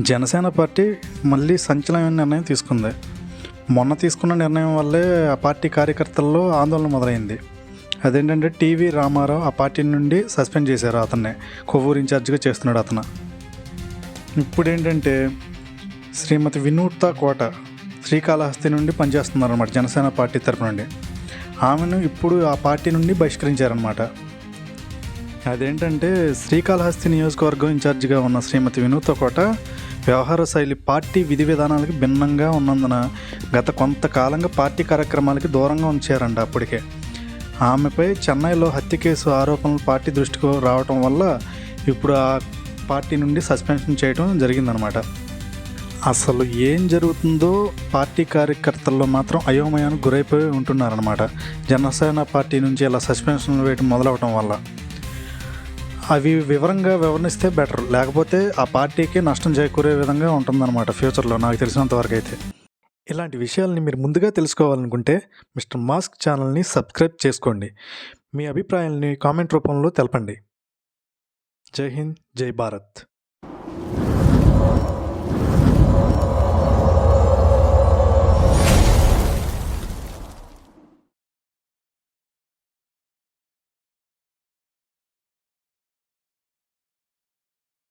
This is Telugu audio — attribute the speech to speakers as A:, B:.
A: జనసేన పార్టీ మళ్ళీ సంచలనమైన నిర్ణయం తీసుకుంది. మొన్న తీసుకున్న నిర్ణయం వల్లే ఆ పార్టీ కార్యకర్తల్లో ఆందోళన మొదలైంది. అదేంటంటే టీవీ రామారావు ఆ పార్టీ నుండి సస్పెండ్ చేశారు అతన్ని. కొవ్వూరు ఇన్ఛార్జ్గా చేస్తున్నాడు అతను. ఇప్పుడు ఏంటంటే శ్రీమతి వినూత్త కోట శ్రీకాళహస్తి నుండి పనిచేస్తున్నారు అనమాట జనసేన పార్టీ తరపు నుండి. ఆమెను ఇప్పుడు ఆ పార్టీ నుండి బహిష్కరించారనమాట అదేంటంటే శ్రీకాళహస్తి నియోజకవర్గం ఇన్ఛార్జిగా ఉన్న శ్రీమతి వినూత కోట వ్యవహార శైలి పార్టీ విధి విధానాలకు భిన్నంగా ఉన్నందున గత కొంతకాలంగా పార్టీ కార్యక్రమాలకి దూరంగా ఉంచారంట అప్పటికే. ఆమెపై చెన్నైలో హత్య కేసు ఆరోపణలు పార్టీ దృష్టికి రావటం వల్ల ఇప్పుడు ఆ పార్టీ నుండి సస్పెన్షన్ చేయడం జరిగిందనమాట అసలు ఏం జరుగుతుందో పార్టీ కార్యకర్తల్లో మాత్రం అయోమయానికి గురైపోయి ఉంటున్నారనమాట జనసేన పార్టీ నుంచి ఇలా సస్పెన్షన్ వేయడం మొదలవటం వల్ల. అవి వివరంగా వివరణిస్తే బెటర్. లేకపోతే ఆ పార్టీకి నష్టం చేకూరే విధంగా ఉంటుందన్నమాట ఫ్యూచర్లో నాకు తెలిసినంత వరకు అయితే. ఇలాంటి విషయాల్ని మీరు ముందుగా తెలుసుకోవాలనుకుంటే మిస్టర్ మాస్క్ ఛానల్ని సబ్స్క్రైబ్ చేసుకోండి. మీ అభిప్రాయాల్ని కామెంట్ రూపంలో తెలపండి. జై హింద్ జై భారత్.